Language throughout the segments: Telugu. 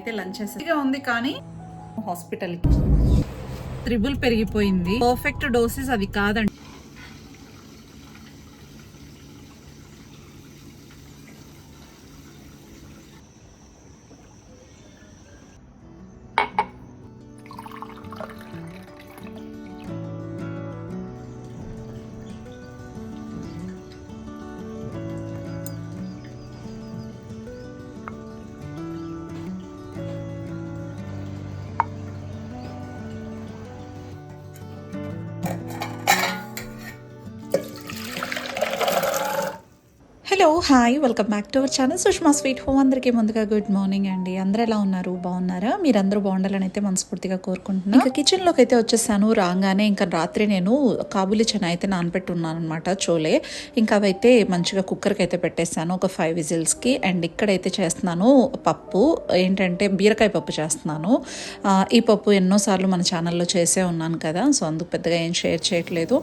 నేనైతే లంచ్ చేసేగా ఉంది కానీ హాస్పిటల్కి. త్రిబుల్ పెరిగిపోయింది. పర్ఫెక్ట్ డోసెస్ అది కాదండి. Hello hi welcome back to our channel Sushma sweet home. అందరికీ ముందుగా గుడ్ మార్నింగ్ అండి. అందరూ ఎలా ఉన్నారు? బాగున్నారా? మీరందరూ బాగుండాలని అయితే మనస్ఫూర్తిగా కోరుకుంటున్నాను ఇంకా కిచెన్లోకి అయితే వచ్చేసాను రాగానే ఇంకా రాత్రి నేను కాబూలి చెన అయితే నానబెట్టున్నాను అనమాట చోలే. ఇంకా అవైతే మంచిగా కుక్కర్కి అయితే పెట్టేశాను ఒక ఫైవ్ విజిల్స్కి. అండ్ ఇక్కడైతే చేస్తున్నాను పప్పు ఏంటంటే బీరకాయ పప్పు చేస్తున్నాను. ఈ పప్పు ఎన్నోసార్లు మన ఛానల్లో చేసే ఉన్నాను కదా సో అందుకు పెద్దగా ఏం షేర్ చేయట్లేదు.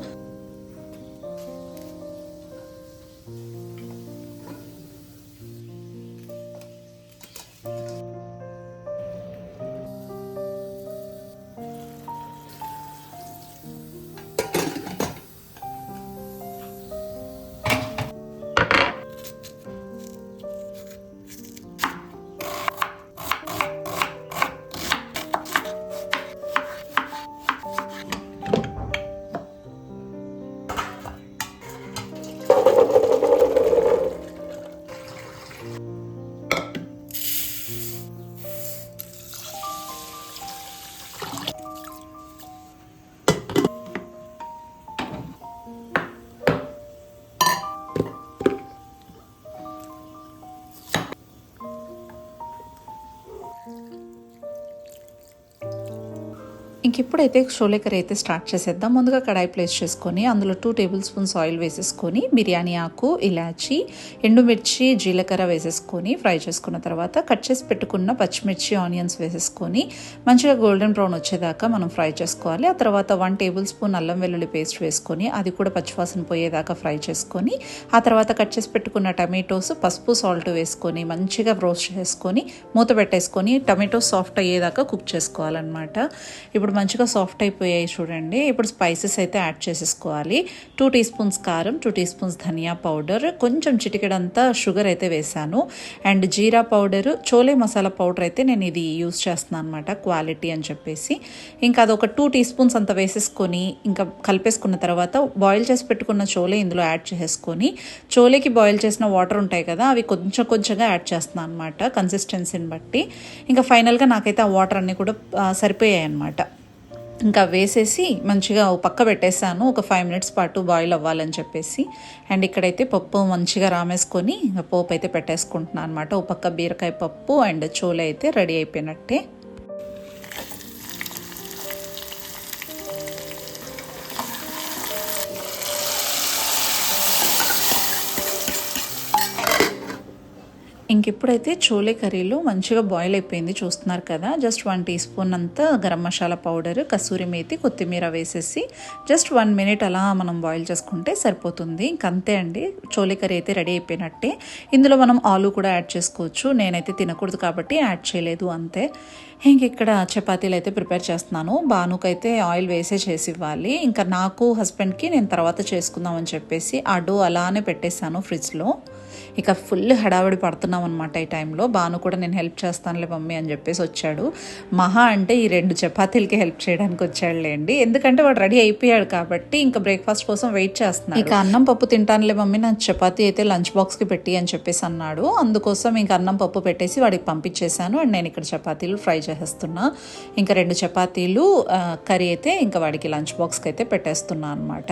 ఇంక ఇప్పుడైతే షోలే కర్రీ అయితే స్టార్ట్ చేసేద్దాం. ముందుగా కడాయి ప్లేస్ చేసుకొని అందులో టూ టేబుల్ స్పూన్స్ ఆయిల్ వేసేసుకొని బిర్యానీ ఆకు ఇలాచి ఎండుమిర్చి జీలకర్ర వేసేసుకొని ఫ్రై చేసుకున్న తర్వాత కట్ చేసి పెట్టుకున్న పచ్చిమిర్చి ఆనియన్స్ వేసేసుకొని మంచిగా గోల్డెన్ బ్రౌన్ వచ్చేదాకా మనం ఫ్రై చేసుకోవాలి. ఆ తర్వాత వన్ టేబుల్ స్పూన్ అల్లం వెల్లుల్లి పేస్ట్ వేసుకొని అది కూడా పచ్చివాసన పోయేదాకా ఫ్రై చేసుకొని ఆ తర్వాత కట్ చేసి పెట్టుకున్న టమాటోస్ పసుపు సాల్ట్ వేసుకొని మంచిగా రోస్ట్ చేసుకొని మూత పెట్టేసుకొని టమాటో సాఫ్ట్ అయ్యేదాకా కుక్ చేసుకోవాలన్నమాట. ఇప్పుడు మంచిగా సాఫ్ట్ అయిపోయాయి చూడండి. ఇప్పుడు స్పైసెస్ అయితే యాడ్ చేసేసుకోవాలి. టూ టీ స్పూన్స్ కారం టూ టీ స్పూన్స్ ధనియా పౌడర్ కొంచెం చిటికెడంతా షుగర్ అయితే వేసాను అండ్ జీరా పౌడరు చోలే మసాలా పౌడర్ అయితే నేను ఇది యూస్ చేస్తున్నాను అనమాట క్వాలిటీ అని చెప్పేసి. ఇంకా అదొక టూ టీ స్పూన్స్ అంత వేసేసుకొని ఇంకా కలిపేసుకున్న తర్వాత బాయిల్ చేసి పెట్టుకున్న చోలే ఇందులో యాడ్ చేసేసుకొని చోలేకి బాయిల్ చేసిన వాటర్ ఉంటాయి కదా అవి కొంచెం కొంచెంగా యాడ్ చేస్తున్నాను అనమాట కన్సిస్టెన్సీని బట్టి. ఇంకా ఫైనల్గా నాకైతే ఆ వాటర్ అన్నీ కూడా సరిపోయాయి అనమాట ఇంకా వేసేసి మంచిగా ఓ పక్క పెట్టేసాను ఒక ఫైవ్ మినిట్స్ పాటు బాయిల్ అవ్వాలని చెప్పేసి. అండ్ ఇక్కడైతే పప్పు మంచిగా రామేసుకొని పోపు అయితే పెట్టేసుకుంటున్నాను అనమాట ఓ పక్క బీరకాయ పప్పు అండ్ చోలే అయితే రెడీ అయిపోయినట్టే. ఇంకెప్పుడైతే చోలే కర్రీలో మంచిగా బాయిల్ అయిపోయింది చూస్తున్నారు కదా జస్ట్ వన్ టీ స్పూన్ అంతా గరం మసాలా పౌడర్ కసూరి మేతి కొత్తిమీర వేసేసి జస్ట్ వన్ మినిట్ అలా మనం బాయిల్ చేసుకుంటే సరిపోతుంది. ఇంక అంతే అండి చోలే కర్రీ అయితే రెడీ అయిపోయినట్టే. ఇందులో మనం ఆలు కూడా యాడ్ చేసుకోవచ్చు. నేనైతే తినకూడదు కాబట్టి యాడ్ చేయలేదు అంతే. ఇంక ఇక్కడ చపాతీలు అయితే ప్రిపేర్ చేస్తున్నాను. బానుకైతే ఆయిల్ వేసే చేసి ఇవ్వాలి. ఇంకా నాకు హస్బెండ్కి నేను తర్వాత చేసుకుందామని చెప్పేసి ఆ డో అలానే పెట్టేశాను ఫ్రిడ్జ్లో ఇక ఫుల్ హడావిడి పడుతున్నాం అనమాట ఈ టైంలో. బాను కూడా నేను హెల్ప్ చేస్తానులే మమ్మీ అని చెప్పేసి వచ్చాడు. మహా అంటే ఈ రెండు చపాతీలకి హెల్ప్ చేయడానికి వచ్చాడులేండి ఎందుకంటే వాడు రెడీ అయిపోయాడు కాబట్టి ఇంకా బ్రేక్ఫాస్ట్ కోసం వెయిట్ చేస్తున్నాను ఇక అన్నం పప్పు తింటానులే మమ్మీ నా చపాతీ అయితే లంచ్ బాక్స్కి పెట్టి అని చెప్పేసి అన్నాడు. అందుకోసం ఇంకా అన్నం పప్పు పెట్టేసి వాడికి పంపించేశాను. అండ్ నేను ఇక్కడ చపాతీలు ఫ్రై చేసేస్తున్నా. ఇంకా రెండు చపాతీలు కర్రీ అయితే ఇంకా వాడికి లంచ్ బాక్స్కి అయితే పెట్టేస్తున్నా అనమాట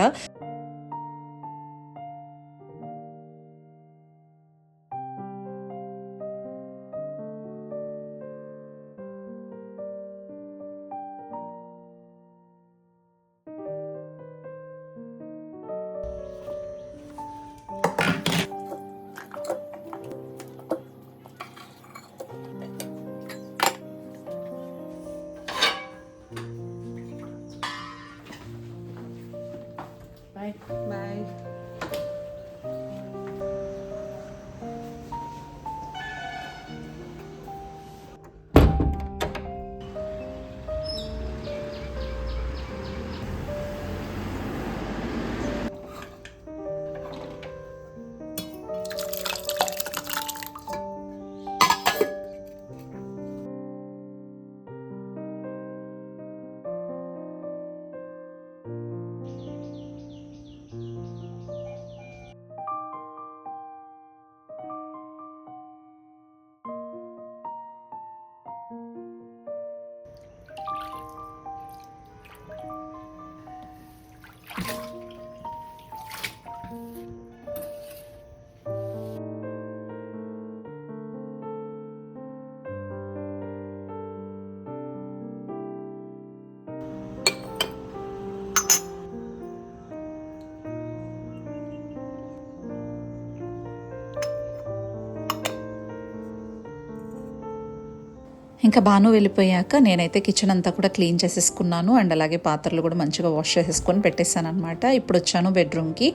ఇంకా బాను వెళ్ళిపోయాక నేనైతే కిచెన్ అంతా కూడా క్లీన్ చేసేసుకున్నాను. అండ్ అలాగే పాత్రలు కూడా మంచిగా వాష్ చేసేసుకొని పెట్టేశాను అనమాట ఇప్పుడు వచ్చాను బెడ్రూమ్కి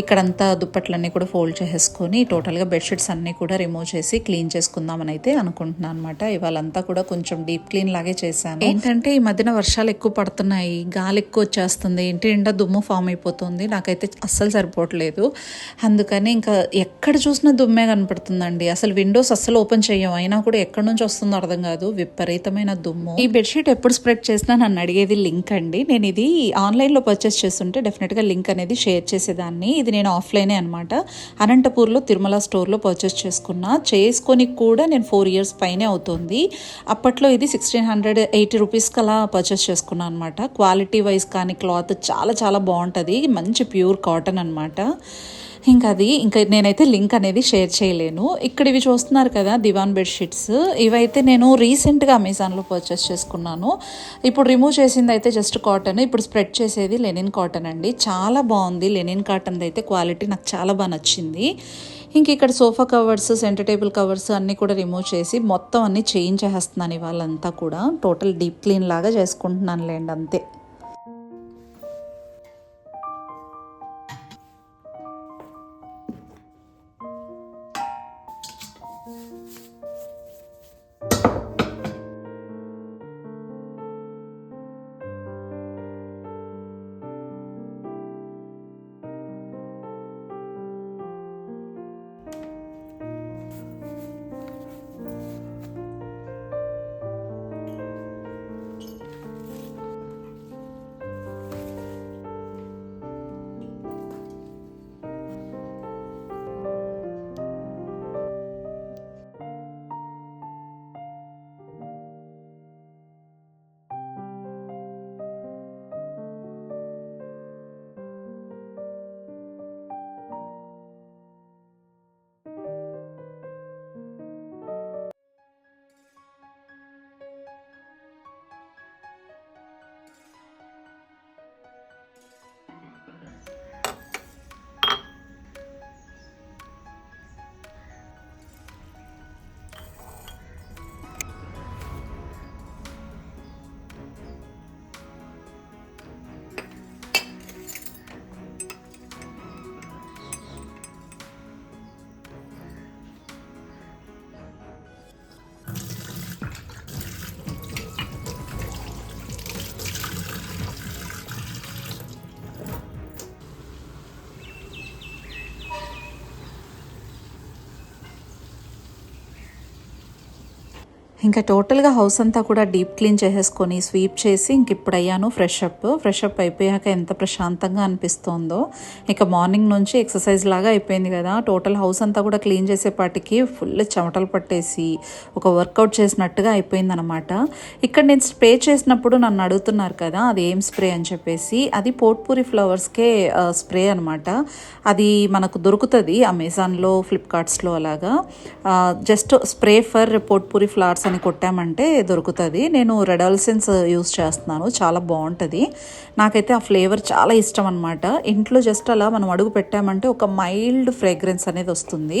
ఇక్కడంతా దుప్పట్లన్నీ కూడా ఫోల్డ్ చేసేసుకొని టోటల్గా బెడ్షీట్స్ అన్నీ కూడా రిమూవ్ చేసి క్లీన్ చేసుకుందామని అయితే అనుకుంటున్నాను అనమాట ఇవాళంతా కూడా కొంచెం డీప్ క్లీన్ లాగే చేశాను. ఏంటంటే ఈ మధ్యన వర్షాలు ఎక్కువ పడుతున్నాయి గాలి ఎక్కువ వచ్చేస్తుంది ఇంటి నిండా దుమ్ము ఫామ్ అయిపోతుంది. నాకైతే అస్సలు సరిపోవట్లేదు. అందుకని ఇంకా ఎక్కడ చూసినా దుమ్మే కనపడుతుందండి. అసలు విండోస్ అస్సలు ఓపెన్ చేయం అయినా కూడా ఎక్కడి నుంచి వస్తుందో అర్థం కాదు. విపరీతమైన దుమ్ము. ఈ బెడ్షీట్ ఎప్పుడు స్ప్రెడ్ చేసినా నన్ను అడిగేది లింక్ అండి. నేను ఇది ఆన్లైన్లో పర్చేస్ చేస్తుంటే డెఫినెట్గా లింక్ అనేది షేర్ చేసేదాన్ని. ఇది నేను ఆఫ్లైనే అనమాట అనంతపూర్లో తిరుమల స్టోర్లో పర్చేస్ చేసుకున్నా. చేసుకొని కూడా నేను ఫోర్ ఇయర్స్ పైనే అవుతుంది. అప్పట్లో ఇది సిక్స్టీన్ హండ్రెడ్ ఎయిటీ రూపీస్కి అలా పర్చేస్ చేసుకున్నాను అనమాట క్వాలిటీ వైజ్ కానీ క్లాత్ చాలా చాలా బాగుంటుంది. మంచి ప్యూర్ కాటన్ అనమాట ఇంకా అది ఇంకా నేనైతే లింక్ అనేది షేర్ చేయలేను. ఇక్కడ ఇవి చూస్తున్నారు కదా దివాన్ బెడ్షీట్స్ ఇవైతే నేను రీసెంట్గా అమెజాన్లో పర్చేస్ చేసుకున్నాను. ఇప్పుడు రిమూవ్ చేసింది అయితే జస్ట్ కాటన్ ఇప్పుడు స్ప్రెడ్ చేసేది లెనిన్ కాటన్ అండి. చాలా బాగుంది లెనిన్ కాటన్ది అయితే క్వాలిటీ నాకు చాలా బాగా నచ్చింది. ఇంక ఇక్కడ sofa covers centre table covers అన్నీ కూడా రిమూవ్ చేసి మొత్తం అన్నీ చేంజ్ చేస్తున్నాను ఇవాళంతా కూడా. టోటల్ డీప్ క్లీన్ లాగా చేసుకుంటున్నాను లేండి అంతే. ఇంకా టోటల్గా హౌస్ అంతా కూడా డీప్ క్లీన్ చేసేసుకొని స్వీప్ చేసి ఇంక ఇప్పుడు అయ్యాను ఫ్రెష్ అప్. ఫ్రెష్ అప్ అయిపోయాక ఎంత ప్రశాంతంగా అనిపిస్తోందో. ఇక మార్నింగ్ నుంచి ఎక్సర్సైజ్ లాగా అయిపోయింది కదా. టోటల్ హౌస్ అంతా కూడా క్లీన్ చేసేపాటికి ఫుల్ చెమటలు పట్టేసి ఒక వర్కౌట్ చేసినట్టుగా అయిపోయింది అనమాట ఇక్కడ నేను స్ప్రే చేసినప్పుడు నన్ను అడుగుతున్నారు కదా అది ఏం స్ప్రే అని చెప్పేసి. అది పోట్పూరి ఫ్లవర్స్కే స్ప్రే అనమాట. అది మనకు దొరుకుతుంది అమెజాన్లో ఫ్లిప్కార్ట్స్లో అలాగా. Just spray for potpourri flowers అని కొట్టామంటే దొరుకుతుంది. నేను రెడాల్సెన్స్ యూస్ చేస్తున్నాను. చాలా బాగుంటుంది. నాకైతే ఆ ఫ్లేవర్ చాలా ఇష్టం అనమాట ఇంట్లో జస్ట్ అలా మనం అడుగు పెట్టామంటే ఒక మైల్డ్ ఫ్రేగ్రెన్స్ అనేది వస్తుంది.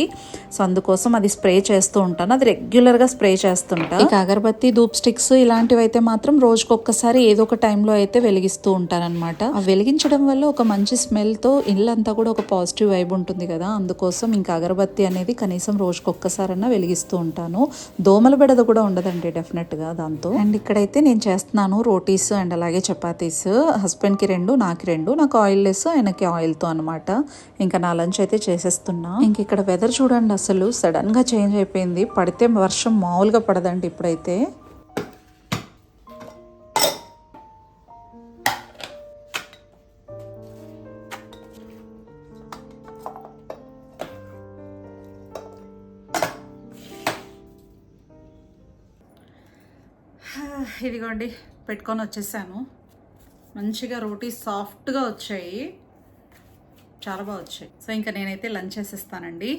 సో అందుకోసం అది స్ప్రే చేస్తూ ఉంటాను. అది రెగ్యులర్గా స్ప్రే చేస్తుంటా. ఇక అగరబత్తి ధూప్ స్టిక్స్ ఇలాంటివి అయితే మాత్రం రోజుకి ఒక్కసారి ఏదో ఒక టైంలో అయితే వెలిగిస్తూ ఉంటానన్నమాట. ఆ వెలిగించడం వల్ల ఒక మంచి స్మెల్తో ఇల్లంతా కూడా ఒక పాజిటివ్ వైబ్ ఉంటుంది కదా. అందుకోసం ఇంకా అగరబత్తి అనేది కనీసం రోజుకి ఒక్కసారన్నా వెలిగిస్తూ ఉంటాను. దోమల బెడద కూడా ఉండదండి డెఫినెట్గా దాంతో. అండ్ ఇక్కడైతే నేను చేస్తున్నాను రోటీస్ అండ్ అలాగే చపాతీస్. హస్బెండ్కి రెండు నాకు రెండు. నాకు ఆయిల్ లెస్ ఆయనకి ఆయిల్తో అనమాట ఇంకా నా లంచ్ అయితే చేసేస్తున్నా. ఇంక ఇక్కడ వెదర్ చూడండి అసలు. సడన్గా చేంజ్ అయిపోయింది. పడితే వర్షం మామూలుగా పడదండి ఇప్పుడైతే. ఇదిగోండి పెట్టుకొని వచ్చేసాను. మంచిగా రోటీ సాఫ్ట్గా వచ్చాయి. చాలా బాగా వచ్చాయి. సో ఇంకా నేనైతే లంచ్ చేసేస్తానండి.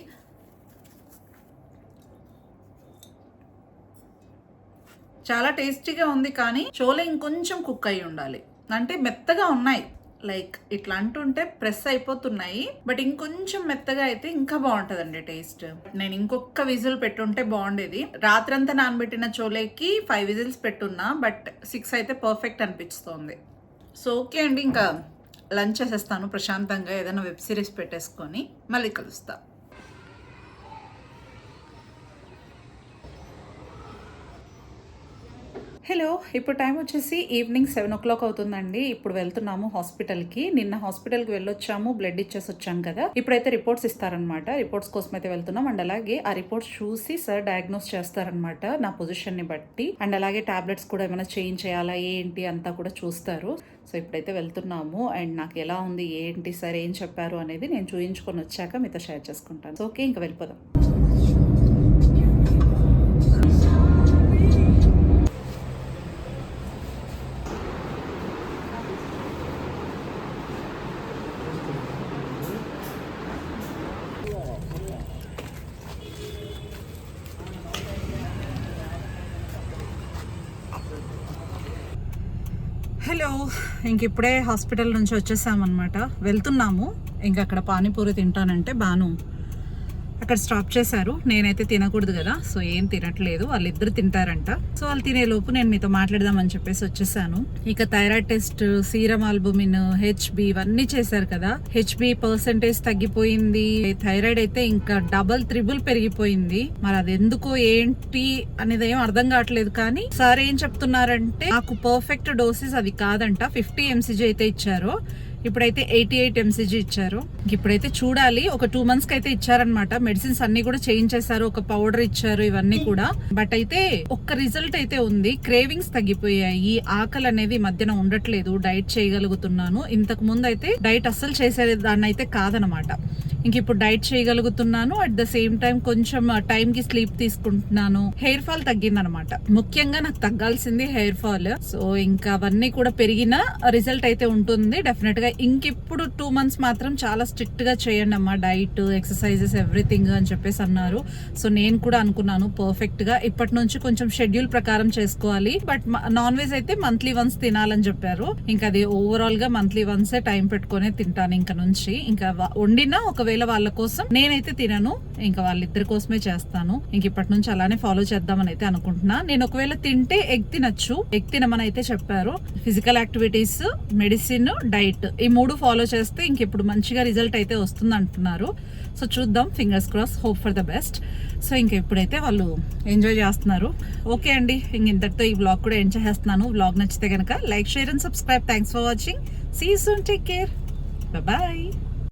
చాలా టేస్టీగా ఉంది కానీ చోలే ఇంకొంచెం కుక్ అయి ఉండాలి. అంటే మెత్తగా ఉన్నాయి. లైక్ ఇట్లా అంటుంటే ప్రెస్ అయిపోతున్నాయి బట్ ఇంకొంచెం మెత్తగా అయితే ఇంకా బాగుంటుందండి టేస్ట్. నేను ఇంకొక విజిల్ పెట్టుంటే బాగుండేది. రాత్రంతా నానబెట్టిన చోలేకి ఫైవ్ విజిల్స్ పెట్టున్నా బట్ సిక్స్ అయితే పర్ఫెక్ట్ అనిపిస్తోంది. సో ఓకే అండి ఇంకా లంచ్ చేసేస్తాను ప్రశాంతంగా ఏదైనా వెబ్ సిరీస్ పెట్టేసుకొని. మళ్ళీ కలుస్తాను హలో ఇప్పుడు టైం వచ్చేసి ఈవినింగ్ సెవెన్ ఓ క్లాక్ అవుతుందండి. ఇప్పుడు వెళ్తున్నాము హాస్పిటల్కి. నిన్న హాస్పిటల్కి వెళ్ళొచ్చాము బ్లడ్ ఇచ్చేసి వచ్చాం కదా. ఇప్పుడైతే రిపోర్ట్స్ ఇస్తారనమాట రిపోర్ట్స్ కోసం అయితే వెళ్తున్నాం. అండ్ అలాగే ఆ రిపోర్ట్స్ చూసి సార్ డయాగ్నోస్ చేస్తారనమాట నా పొజిషన్ని బట్టి. అండ్ అలాగే టాబ్లెట్స్ కూడా ఏమైనా చేంజ్ చేయాలా ఏంటి అంతా కూడా చూస్తారు. సో ఇప్పుడైతే వెళ్తున్నాము. అండ్ నాకు ఎలా ఉంది ఏంటి సార్ ఏం చెప్పారు అనేది నేను చూయించుకొని వచ్చాక మీతో షేర్ చేసుకుంటాను. సో ఓకే ఇంకా వెళ్ళిపోదాం హలో ఇంక ఇప్పుడే హాస్పిటల్ నుంచి వచ్చేసామన్నమాట. వెళ్తున్నాము. ఇంక అక్కడ పానీపూరి తింటానంటే బాను అక్కడ స్టాప్ చేశారు. నేనైతే తినకూడదు కదా సో ఏం తినట్లేదు. వాళ్ళిద్దరు తింటారంట. సో వాళ్ళు తినే లోపు నేను మీతో మాట్లాడదామని చెప్పేసి వచ్చేసాను. ఇక thyroid test serum albumin HB ఇవన్నీ చేశారు కదా. హెచ్బి పర్సంటేజ్ తగ్గిపోయింది. థైరాయిడ్ అయితే ఇంకా డబల్ త్రిబుల్ పెరిగిపోయింది. మరి అది ఎందుకో ఏంటి అనేది ఏం అర్థం కావట్లేదు. కానీ సార్ ఏం చెప్తున్నారంటే నాకు పర్ఫెక్ట్ డోసెస్ అది కాదంట. ఫిఫ్టీ ఎంసీజీ అయితే ఇచ్చారు. ఇప్పుడైతే ఎయిటీ ఎయిట్ ఎంసీజీ ఇచ్చారు. ఇప్పుడైతే చూడాలి. ఒక టూ మంత్స్కి అయితే ఇచ్చారనమాట మెడిసిన్స్ అన్ని కూడా చేంజ్ చేశారు. ఒక పౌడర్ ఇచ్చారు ఇవన్నీ కూడా. బట్ అయితే ఒక్క రిజల్ట్ అయితే ఉంది. క్రేవింగ్స్ తగ్గిపోయాయి. ఆకలి అనేది మధ్యన ఉండట్లేదు. డైట్ చేయగలుగుతున్నాను. ఇంతకు ముందు అయితే డైట్ అస్సలు చేసే దాన్ని అయితే కాదనమాట ఇంక ఇప్పుడు డైట్ చేయగలుగుతున్నాను. అట్ ద సేమ్ టైం కొంచెం uh, టైం కి స్లీప్ తీసుకుంటున్నాను. హెయిర్ ఫాల్ తగ్గిందనమాట. ముఖ్యంగా నాకు తగ్గాల్సింది హెయిర్ ఫాల్ సో ఇంకా అవన్నీ కూడా పెరిగిన రిజల్ట్ అయితే ఉంటుంది. డెఫినెట్గా ఇంకిప్పుడు టూ మంత్స్ మాత్రం చాలా స్ట్రిక్ట్గా చేయండి అమ్మా. డైట్ ఎక్సర్సైజెస్ ఎవ్రీథింగ్ అని చెప్పేసి అన్నారు. సో నేను కూడా అనుకున్నాను పర్ఫెక్ట్గా. ఇప్పటి నుంచి కొంచెం షెడ్యూల్ ప్రకారం చేసుకోవాలి. బట్ నాన్ వెజ్ అయితే మంత్లీ వన్స్ తినాలని చెప్పారు. ఇంకా అది ఓవరాల్గా మంత్లీ వన్స్ టైం పెట్టుకొని తింటాను ఇంకా నుంచి. ఇంకా వండినా ఒక ఒకవేళ వాళ్ళ కోసం నేనైతే తినను. ఇంకా వాళ్ళిద్దరి కోసమే చేస్తాను. ఇంక ఇప్పటి నుంచి అలానే ఫాలో చేద్దామని అయితే అనుకుంటున్నా. నేను ఒకవేళ తింటే ఎగ్ తినచ్చు. ఎగ్ తినమని అయితే చెప్పారు. ఫిజికల్ యాక్టివిటీస్ మెడిసిన్ డైట్ ఈ మూడు ఫాలో చేస్తే ఇంక ఇప్పుడు మంచిగా రిజల్ట్ అయితే వస్తుంది అంటున్నారు. సో చూద్దాం. Fingers cross hope for the best so ఇంక ఇప్పుడైతే వాళ్ళు ఎంజాయ్ చేస్తున్నారు. ఓకే అండి. ఇంక ఇంతటితో ఈ బ్లాగ్ కూడా ఎంజాయ్ చేస్తున్నాను బ్లాగ్ నచ్చితే కనుక like share and subscribe thanks for watching see soon take care bye